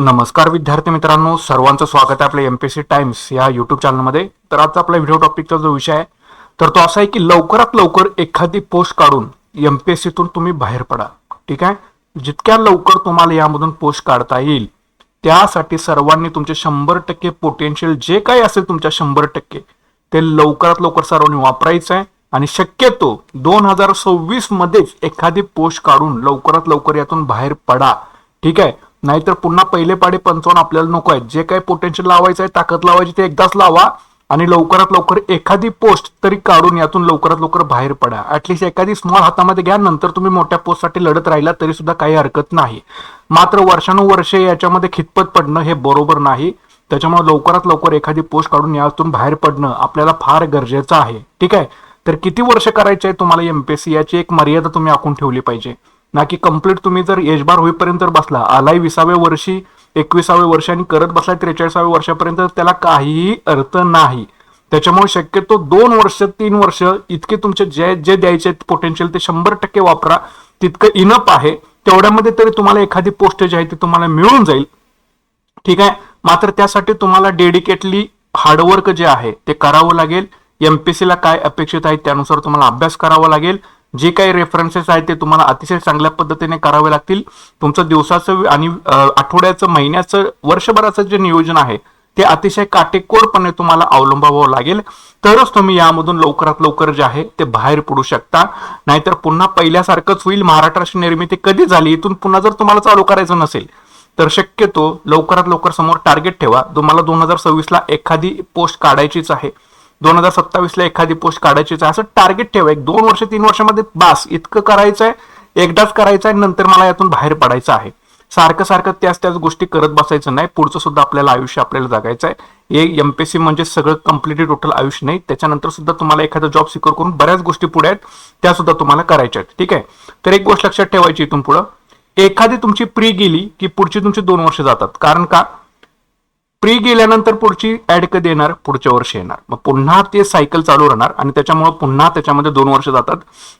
नमस्कार विद्यार्थी मित्रांनो सर्वांचं स्वागत आहे आपल्या एमपीएससी टाइम्स या युट्यूब चॅनलमध्ये तर आजचा आपला व्हिडिओ टॉपिकचा जो विषय आहे तर तो असा आहे की लवकरात लवकर एखादी पोस्ट काढून एमपीएससीतून तुम्ही बाहेर पडा. ठीक आहे? जितक्या लवकर तुम्हाला यामधून पोस्ट काढता येईल त्यासाठी सर्वांनी तुमचे शंभर टक्के पोटेन्शियल जे काही असेल तुमच्या शंभर टक्के ते लवकरात लवकर सर्वांनी वापरायचं आहे. आणि शक्यतो दोन हजार सव्वीस मध्येच एखादी पोस्ट काढून लवकरात लवकर यातून बाहेर पडा. ठीक आहे? नाहीतर पुन्हा पहिले पाडे पंचावन्न आपल्याला नको आहेत. जे काही पोटेन्शियल लावायचं आहे ताकद लावायची ते एकदाच लावा आणि लवकरात लवकर एखादी पोस्ट तरी काढून यातून लवकरात लवकर बाहेर पडा. ऍटलिस्ट एखादी स्मॉल हातामध्ये घ्या नंतर तुम्ही मोठ्या पोस्टसाठी लढत राहिला तरी सुद्धा काही हरकत नाही. मात्र वर्षानुवर्षे याच्यामध्ये खितपत पडणं हे बरोबर नाही. त्याच्यामुळे लवकरात लवकर एखादी पोस्ट काढून यातून बाहेर पडणं आपल्याला फार गरजेचं आहे. ठीक आहे? तर किती वर्ष करायचे आहे तुम्हाला एमपीएससी याची? एक मर्यादा तुम्ही आखून ठेवली पाहिजे. ना की कंप्लीट तुम्ही जर एजबार होईपर्यंत बसला आलाय विसाव्या वर्षी एकविसाव्या वर्षी आणि करत बसलाय त्रेचाळीसाव्या वर्षापर्यंत त्याला काहीही अर्थ नाही. त्याच्यामुळे शक्यतो दोन वर्ष तीन वर्ष इतके तुमचे जे जे द्यायचे पोटेन्शियल ते शंभर टक्के वापरा. तितकं इनप आहे. तेवढ्यामध्ये तरी तुम्हाला एखादी पोस्ट जी आहे ती तुम्हाला मिळून जाईल. ठीक आहे? मात्र त्यासाठी तुम्हाला डेडिकेटली हार्डवर्क जे आहे ते करावं लागेल. एमपीसीला काय अपेक्षित आहे त्यानुसार तुम्हाला अभ्यास करावा लागेल. जे काही रेफरन्सेस आहेत ते तुम्हाला अतिशय चांगल्या पद्धतीने करावे लागतील. तुमचं दिवसाचं आणि आठवड्याचं महिन्याचं वर्षभराचं जे नियोजन आहे ते अतिशय काटेकोरपणे तुम्हाला अवलंबावं लागेल. तरच तुम्ही यामधून लवकरात लवकर जे आहे ते बाहेर पडू शकता. नाहीतर पुन्हा पहिल्यासारखंच होईल. महाराष्ट्राची निर्मिती कधी झाली? इथून पुन्हा जर तुम्हाला चालू करायचं नसेल तर शक्यतो लवकरात लवकर समोर टार्गेट ठेवा. तुम्हाला दोन हजार सव्वीसला एखादी पोस्ट काढायचीच आहे. दोन हजार सत्तावीसला एखादी पोस्ट काढायचीच आहे असं टार्गेट ठेवा. एक दोन वर्ष तीन वर्षामध्ये बास. इतकं करायचं आहे एकदाच करायचं आहे नंतर मला यातून बाहेर पडायचं आहे. सारखं सारखं त्याच त्याच गोष्टी करत बसायचं नाही. पुढचं सुद्धा आपल्याला आयुष्य आपल्याला जगायचं आहे हे एमपीएससी म्हणजे सगळं कम्प्लिटली टोटल आयुष्य नाही. त्याच्यानंतर सुद्धा तुम्हाला एखादा जॉब सिक्युअर करून बऱ्याच गोष्टी पुढे आहेत. त्या सुद्धा तुम्हाला करायच्या आहेत. ठीक आहे? तर एक गोष्ट लक्षात ठेवायची इथून पुढं. एखादी तुमची प्री गेली की पुढची तुमची दोन वर्ष जातात. कारण का? प्री गेल्यानंतर पुढची ऍड कधी येणार? पुढच्या वर्षी येणार. मग पुन्हा ते सायकल चालू राहणार आणि त्याच्यामुळे पुन्हा त्याच्यामध्ये दोन वर्ष जातात.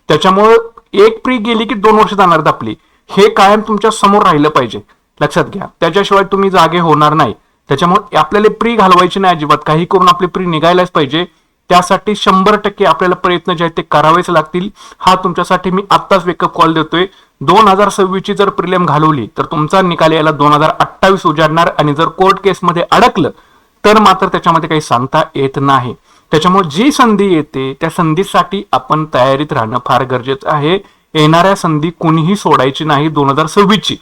त्याच्यामुळे एक प्री गेली की दोन वर्ष जाणार आपली हे कायम तुमच्यासमोर राहिलं पाहिजे. लक्षात घ्या. त्याच्याशिवाय तुम्ही जागे होणार नाही. त्याच्यामुळे आपल्याला प्री घालवायची नाही अजिबात. काही करून आपली प्री निघायलाच पाहिजे. त्यासाठी शंभर टक्के आपल्याला प्रयत्न जे आहेत ते करावेच लागतील. हा तुमच्यासाठी मी आत्ताच वेकअप कॉल देतोय. दोन हजार सव्वीसची जर प्रिलियम घालवली तर तुमचा निकाल यायला दोन हजार अठ्ठावीस उजाडणार आणि जर कोर्ट केसमध्ये अडकलं तर मात्र त्याच्यामध्ये काही सांगता येत नाही. त्याच्यामुळे जी संधी येते त्या संधीसाठी आपण तयारीत राहणं फार गरजेचं आहे. येणाऱ्या संधी कुणीही सोडायची नाही दोन हजार सव्वीसची.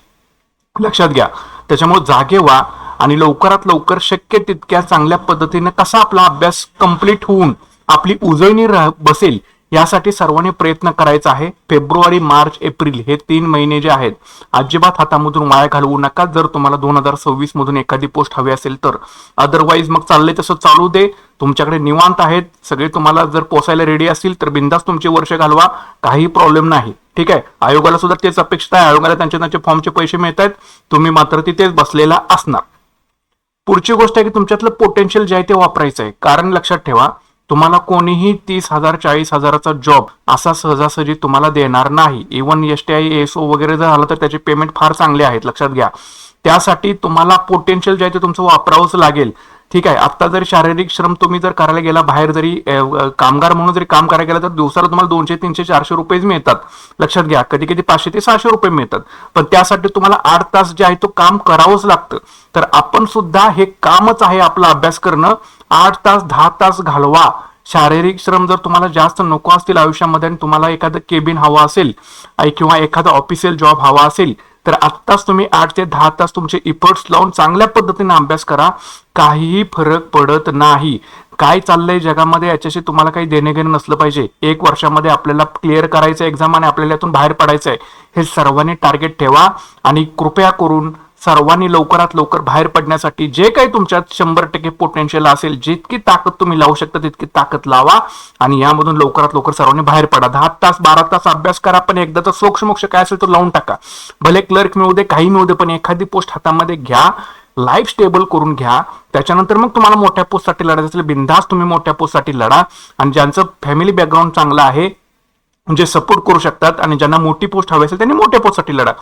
लक्षात घ्या. त्याच्यामुळे जागे व्हा. आणि लवकरात लवकर शक्य तितक्या चांगल्या पद्धतीने कसा आपला अभ्यास कंप्लीट होऊन आपली उजळणी राह- बसेल यासाठी सर्वांनी प्रयत्न करायचा आहे. फेब्रुवारी मार्च एप्रिल हे तीन महिने जे आहेत अजिबात हातामधून वाया घालवू नका. जर तुम्हाला दोन हजार सव्वीस मधून एखादी पोस्ट हवी असेल तर. अदरवाईज मग चाललंय तसं चालू दे. तुमच्याकडे निवांत आहेत. सगळे तुम्हाला जर पोसायला रेडी असतील तर बिंदास तुमचे वर्ष घालवा. काही प्रॉब्लेम नाही. ठीक आहे? आयोगाला सुद्धा तेच अपेक्षित आहे. आयोगाला त्यांच्या त्यांचे फॉर्मचे पैसे मिळत आहेत तुम्ही मात्र तिथेच बसलेला असणार. पुढची गोष्ट आहे की तुमच्यातलं पोटेन्शियल जे आहे ते वापरायचं आहे. कारण लक्षात ठेवा तुम्हाला कोणीही तीस हजार चाळीस हजाराचा जॉब असा सहजासहजी तुम्हाला देणार नाही. Even S T I S O वगैरे जर झालं तर त्याचे पेमेंट फार चांगले आहेत लक्षात घ्या. त्यासाठी तुम्हाला पोटेन्शियल जे आहे ते तुमचं वापरावंच लागेल. ठीक आहे आता जर शारीरिक श्रम तुम्ही जर करायला गेला बाहेर जरी कामगार म्हणून जरी काम करायला गेला तर दिवसाला तुम्हाला दोनशे तीनशे चारशे रुपयेच मिळतात. लक्षात घ्या कधी कधी पाचशे ते सहाशे रुपये मिळतात. पण त्यासाठी तुम्हाला आठ तास जे आहे तो काम करावंच लागतं. तर आपण सुद्धा हे कामच आहे आपला अभ्यास करणं. आठ तास दहा तास घालवा. शारीरिक श्रम जर तुम्हाला जास्त नको असतील आयुष्यामध्ये आणि तुम्हाला एखादं केबिन हवा असेल किंवा एखादा ऑफिशियल जॉब हवा असेल तर आत्ताच तुम्ही आठ ते दहा तास तुमचे इफर्ट्स लावून चांगल्या पद्धतीने अभ्यास करा. काहीही फरक पडत नाही. काय चाललंय जगामध्ये याच्याशी तुम्हाला काही देणे नसलं पाहिजे. एक वर्षामध्ये आपल्याला क्लिअर करायचं एक्झाम आणि आपल्याला यातून बाहेर पडायचं आहे. हे सर्वांनी टार्गेट ठेवा आणि कृपया करून सर्वांनी लवकरात लवकर बाहेर पडण्यासाठी जे काही तुमच्यात शंभर टक्के पोटेन्शियल असेल जितकी ताकद तुम्ही लावू शकता तितकी ताकद लावा. आणि यामधून लवकरात लवकर सर्वांनी बाहेर पडा. दहा तास बारा तास अभ्यास करा पण एकदा तर काय असेल तो लावून टाका. भले क्लर्क मिळू दे काही मिळू दे पण एखादी पोस्ट हातामध्ये घ्या. लाईफ स्टेबल करून घ्या. त्याच्यानंतर मग तुम्हाला मोठ्या पोस्टसाठी लढायचं असेल बिंदास तुम्ही मोठ्या पोस्टसाठी लढा. आणि ज्यांचं फॅमिली बॅकग्राऊंड चांगलं आहे म्हणजे जे सपोर्ट करू शकतात आणि ज्यांना मोठी पोस्ट हवी असेल त्यांनी मोठ्या पोस्टसाठी लढा.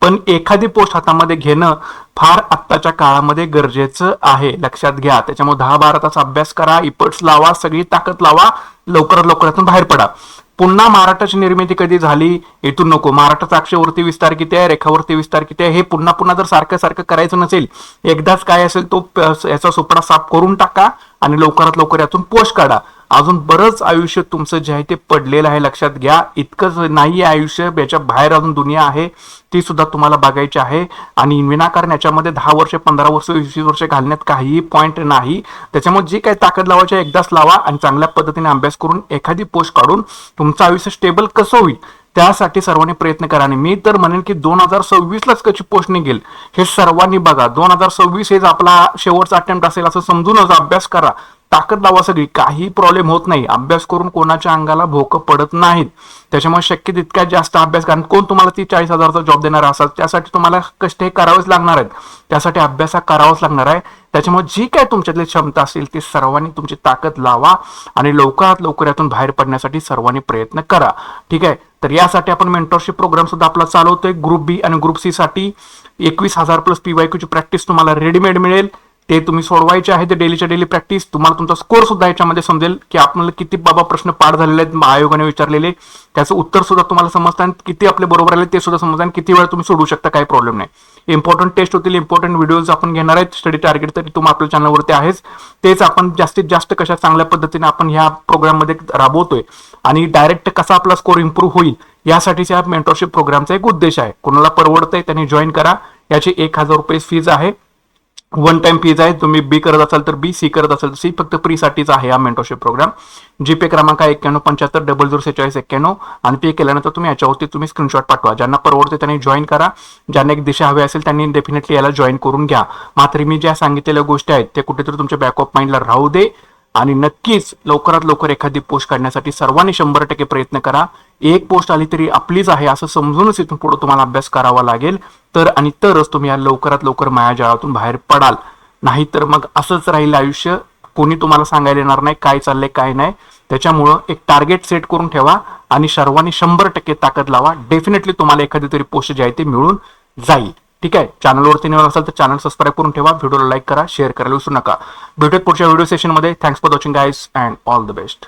पण एखादी पोस्ट हातामध्ये घेणं फार आत्ताच्या काळामध्ये गरजेचं आहे. लक्षात घ्या. त्याच्यामुळे दहा बारा तास अभ्यास करा इफर्ट्स लावा सगळी ताकद लावा लवकरात लवकरातून बाहेर पडा. पुन्हा महाराष्ट्राची निर्मिती कधी झाली इथून नको. महाराष्ट्राचा अक्षवरती विस्तार किती आहे रेखावरती विस्तार किती आहे हे पुन्हा पुन्हा जर सारखं सारखं करायचं नसेल एकदाच काय असेल तो प- याचा सुपडा साफ करून टाका आणि लवकरात लवकर यातून पोस्ट काढा. अजून बरंच आयुष्य तुमचं जे आहे ते पडलेलं आहे लक्षात घ्या. इतकंच नाही आहे आयुष्य याच्या बाहेर अजून दुनिया आहे ती सुद्धा तुम्हाला बघायची आहे. आणि विनाकारण याच्यामध्ये दहा वर्ष पंधरा वर्ष वीस वर्ष घालण्यात काहीही पॉईंट नाही. त्याच्यामुळे जी काही ताकद लावायची एकदाच लावा आणि चांगल्या पद्धतीने अभ्यास करून एखादी पोस्ट काढून तुमचं आयुष्य स्टेबल कसं होईल त्यासाठी सर्वांनी प्रयत्न करा. आणि मी तर म्हणेन की दोन हजार सव्वीसलाच कशी पोस्ट निघेल हे सर्वांनी बघा. दोन हजार सव्वीस हेच आपला शेवटचा अटेम्प्ट असेल असं समजूनच अभ्यास करा. ताकद लावा सगळी काही प्रॉब्लेम होत नाही. अभ्यास करून कोणाच्या अंगाला भोकं पडत नाहीत. त्याच्यामुळे शक्य तितक्या जास्त अभ्यास कारण कोण तुम्हाला ती चाळीस हजारचा जॉब देणार असाल? त्यासाठी तुम्हाला कष्ट हे करावेच लागणार आहेत. त्यासाठी अभ्यास हा करावाच लागणार आहे. त्याच्यामुळे जी काय तुमच्यातली क्षमता असेल ती सर्वांनी तुमची ताकद लावा आणि लवकरात लवकर यातून बाहेर पडण्यासाठी सर्वांनी प्रयत्न करा. ठीक आहे? तर यासाठी आपण मेंटरशिप प्रोग्राम सुद्धा आपला चालवतोय. ग्रुप बी आणि ग्रुप सी साठी एकवीस हजार प्लस पीवायक्यूची प्रॅक्टिस तुम्हाला रेडीमेड मिळेल. ते तुम्ही सोडवायचे आहे ते डेलीच्या डेली प्रॅक्टिस तुम्हाला तुमचा स्कोर सुद्धा याच्यामध्ये समजेल की आपल्याला किती बाबा प्रश्न पाठ झालेले आहेत आयोगाने विचारलेले. त्याचं उत्तर सुद्धा तुम्हाला समजतात आणि किती आपले बरोबर आले ते सुद्धा समजतात किती वेळा तुम्ही सोडू शकता काही प्रॉब्लेम नाही. इम्पॉर्टंट टेस्ट होतील इम्पॉर्टंट व्हिडिओज आपण घेणार आहेत स्टडी टार्गेट तरी तुम्हाला आपल्या चॅनलवरती आहेच. तेच आपण जास्तीत जास्त कशा चांगल्या पद्धतीने आपण ह्या प्रोग्राममध्ये राबवतोय आणि डायरेक्ट कसा आपला स्कोर इम्प्रूव्ह होईल यासाठीच या मेंटरशिप प्रोग्रामचा एक उद्देश आहे. कोणाला परवडतंय त्यांनी जॉईन करा. याची एक हजार रुपये फीज आहे. वन टाइम फीज आहे. तुम्ही बी करत असाल तर बी सी करत असाल तर सी फक्त प्री साठीच आहे हा मेंटरशिप प्रोग्राम जीपे क्रमांक आहे एक्क्याण्णव पंच्याहत्तर डबल झिरो सेहेचाळीस एक्क्याण्णव. आणि पे केल्यानंतर तुम्ही याच्यावरती तुम्ही स्क्रीनशॉट पाठवा. ज्यांना परवडते त्यांनी जॉईन करा. ज्यांना एक दिशा हवी असेल त्यांनी डेफिनेटली याला जॉईन करून घ्या. मात्र मी ज्या सांगितलेल्या गोष्टी आहेत ते कुठेतरी तुमच्या बॅक ऑफ माइंडला राहू दे. आणि नक्कीच लवकरात लवकर एखादी पोस्ट काढण्यासाठी सर्वांनी शंभर टक्के प्रयत्न करा. एक पोस्ट आली तरी आपलीच आहे असं समजूनच इथून पुढे तुम्हाला अभ्यास करावा लागेल. तर आणि तरच तुम्ही या लवकरात लवकर मायाजाळातून बाहेर पडाल. नाहीतर मग असंच राहील आयुष्य. कोणी तुम्हाला सांगायला येणार नाही काय चाललंय काय नाही. त्याच्यामुळं एक टार्गेट सेट करून ठेवा आणि सर्वांनी शंभर टक्के ताकद लावा. डेफिनेटली तुम्हाला एखादी तरी पोस्ट जी आहे ती मिळून जाईल. ठीक आहे? चॅनलवरती नवीन असाल तर चॅनल सबस्क्राईब करून ठेवा. व्हिडिओला लाईक करा शेअर करायला विसरू नका. भेटूयात पुढच्या व्हिडिओ सेशनमध्ये thanks for watching guys and all the best